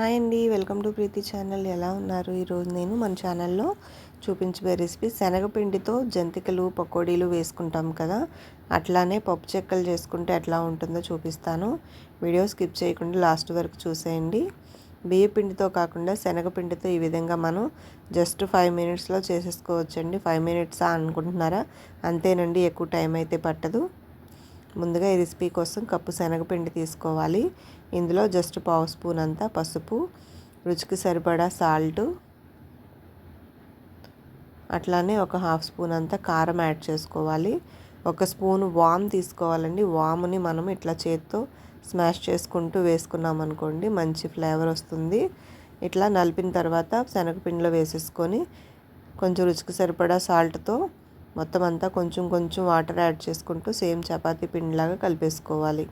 Hi అండి welcome to Preethi channel. ఎలా ఉన్నారు? ఈరోజు నేను మన ఛానల్లో చూపించబోయే రెసిపీ శనగపిండితో జంతికలు పకోడీలు వేసుకుంటాం కదా. అట్లానే పప్పు చెక్కలు చేసుకుంటే ఎట్లా ఉంటుందో చూపిస్తాను. వీడియో స్కిప్ చేయకుండా లాస్ట్ వరకు చూసేయండి. బియ్య పిండితో కాకుండా శనగపిండితో ఈ విధంగా మనం జస్ట్ ఫైవ్ మినిట్స్లో చేసేసుకోవచ్చండి. ఫైవ్ మినిట్సా అనుకుంటున్నారా? అంతేనండి ఎక్కువ టైం అయితే పట్టదు. ముందుగా ఈ రెసిపీ కోసం కప్పు శనగపిండి తీసుకోవాలి. ఇందులో జస్ట్ పావు స్పూన్ అంతా పసుపు రుచికి సరిపడా సాల్ట్ అట్లానే ఒక హాఫ్ స్పూన్ అంతా కారం యాడ్ చేసుకోవాలి. ఒక స్పూన్ వామ్ తీసుకోవాలండి. వాముని మనం ఇట్లా చేత్తో స్మాష్ చేసుకుంటూ వేసుకున్నాం అనుకోండి మంచి ఫ్లేవర్ వస్తుంది. ఇట్లా నలిపిన తర్వాత శనగపిండిలో వేసేసుకొని కొంచెం రుచికి సరిపడా సాల్ట్తో మొత్తం అంతా కొంచెం కొంచెం వాటర్ యాడ్ చేసుకుంటూ సేమ్ చపాతీ పిండిలాగా కలిపేసుకోవాలి.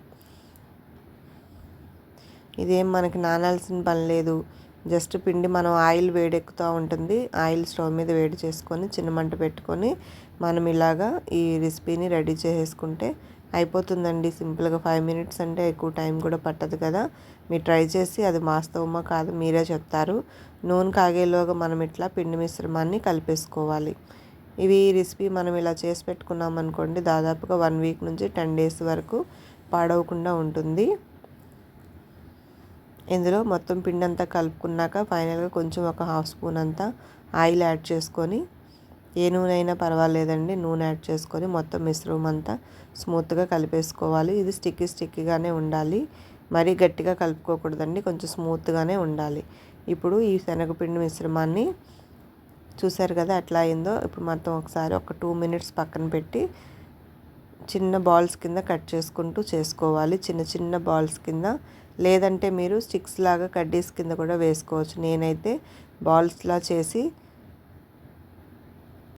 ఇదేం మనకి నానాల్సిన పని లేదు. జస్ట్ పిండి మనం ఆయిల్ వేడెక్కుతూ ఉంటుంది. ఆయిల్ స్టవ్ మీద వేడి చేసుకొని చిన్న మంట పెట్టుకొని మనం ఇలాగా ఈ రెసిపీని రెడీ చేసేసుకుంటే అయిపోతుందండి. సింపుల్గా ఫైవ్ మినిట్స్ అంటే ఎక్కువ టైం కూడా పట్టదు కదా. మీరు ట్రై చేసి అది వాస్తవమా కాదు మీరే చెప్తారు. నూనె కాగేలోగా మనం ఇట్లా పిండి మిశ్రమాన్ని కలిపేసుకోవాలి. ఇవి రెసిపీ మనం ఇలా చేసి పెట్టుకున్నాం అనుకోండి దాదాపుగా వన్ వీక్ నుంచి టెన్ డేస్ వరకు పాడవకుండా ఉంటుంది. ఇందులో మొత్తం పిండి అంతా కలుపుకున్నాక ఫైనల్గా కొంచెం ఒక హాఫ్ స్పూన్ అంతా ఆయిల్ యాడ్ చేసుకొని ఏ నూనె అయినా పర్వాలేదండి నూనె యాడ్ చేసుకొని మొత్తం మిశ్రమం అంతా స్మూత్గా కలిపేసుకోవాలి. ఇది స్టిక్కీ స్టిక్కీగానే ఉండాలి. మరీ గట్టిగా కలుపుకోకూడదండి కొంచెం స్మూత్గానే ఉండాలి. ఇప్పుడు ఈ శనగపిండి మిశ్రమాన్ని చూసారు కదా ఎట్లా అయిందో. ఇప్పుడు మొత్తం ఒకసారి ఒక టూ మినిట్స్ పక్కన పెట్టి చిన్న బాల్స్ కింద కట్ చేసుకుంటూ చేసుకోవాలి. చిన్న చిన్న బాల్స్ కింద. లేదంటే మీరు స్టిక్స్ లాగా కడ్డీస్ కింద కూడా వేసుకోవచ్చు. నేనైతే బాల్స్లా చేసి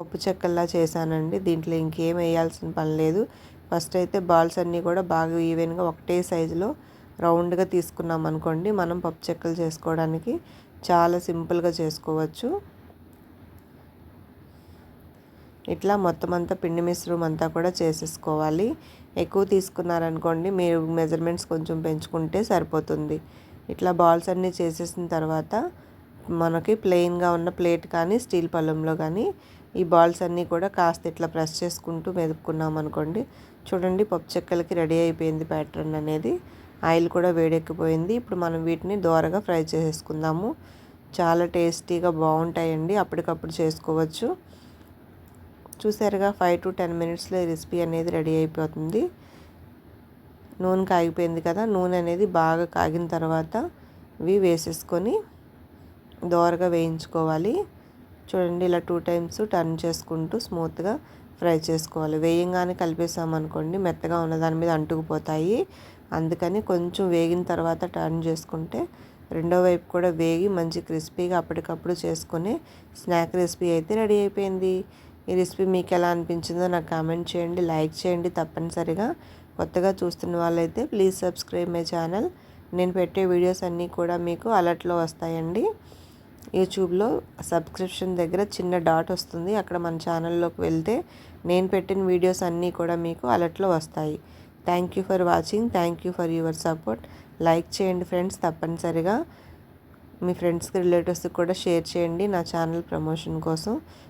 పప్పు చెక్కల్లా చేశానండి. దీంట్లో ఇంకేం వేయాల్సిన పని లేదు. ఫస్ట్ అయితే బాల్స్ అన్నీ కూడా బాగా ఈవెన్గా ఒకటే సైజులో రౌండ్గా తీసుకున్నాం అనుకోండి మనం పప్పు చెక్కలు చేసుకోవడానికి చాలా సింపుల్గా చేసుకోవచ్చు. ఇట్లా మొత్తం అంతా పిండి మిశ్రమం అంతా కూడా చేసేసుకోవాలి. ఎక్కువ తీసుకున్నారనుకోండి మీరు మెజర్మెంట్స్ కొంచెం పెంచుకుంటే సరిపోతుంది. ఇట్లా బాల్స్ అన్నీ చేసేసిన తర్వాత మనకి ప్లెయిన్గా ఉన్న ప్లేట్ కానీ స్టీల్ పళ్ళంలో కానీ ఈ బాల్స్ అన్నీ కూడా కాస్త ఇట్లా ప్రెస్ చేసుకుంటూ మెదుపుకున్నాం అనుకోండి. చూడండి పప్పు చెక్కలకి రెడీ అయిపోయింది ప్యాటర్న్ అనేది. ఆయిల్ కూడా వేడెక్కిపోయింది. ఇప్పుడు మనం వీటిని దోరగా ఫ్రై చేసేసుకుందాము. చాలా టేస్టీగా బాగుంటాయండి. అప్పటికప్పుడు చేసుకోవచ్చు. చూసారుగా ఫైవ్ టు టెన్ మినిట్స్లో ఈ రెసిపీ అనేది రెడీ అయిపోతుంది. నూనె కాగిపోయింది కదా నూనె అనేది బాగా కాగిన తర్వాత ఇవి వేసేసుకొని దోరగా వేయించుకోవాలి. చూడండి ఇలా టూ టైమ్స్ టర్న్ చేసుకుంటూ స్మూత్గా ఫ్రై చేసుకోవాలి. వేయంగానే కలిపేసామనుకోండి మెత్తగా ఉన్న దాని మీద అంటుకుపోతాయి. అందుకని కొంచెం వేగిన తర్వాత టర్న్ చేసుకుంటే రెండో వైపు కూడా వేగి మంచి క్రిస్పీగా అప్పటికప్పుడు చేసుకునే స్నాక్ రెసిపీ అయితే రెడీ అయిపోయింది. ఈ రెసిపీ మీకు ఎలా అనిపించిందో నాకు కామెంట్ చేయండి లైక్ చేయండి. తప్పనిసరిగా కొత్తగా చూస్తున్న వాళ్ళైతే ప్లీజ్ సబ్స్క్రైబ్ మై ఛానల్. నేను పెట్టే వీడియోస్ అన్నీ కూడా మీకు అలర్ట్లో వస్తాయండి. యూట్యూబ్లో సబ్స్క్రిప్షన్ దగ్గర చిన్న డాట్ వస్తుంది. అక్కడ మన ఛానల్లోకి వెళ్తే నేను పెట్టిన వీడియోస్ అన్నీ కూడా మీకు అలర్ట్లో వస్తాయి. Thank you for watching. Thank you for your support. Like చేయండి ఫ్రెండ్స్. తప్పనిసరిగా మీ ఫ్రెండ్స్కి రిలేటివ్స్కి కూడా షేర్ చేయండి నా ఛానల్ ప్రమోషన్ కోసం.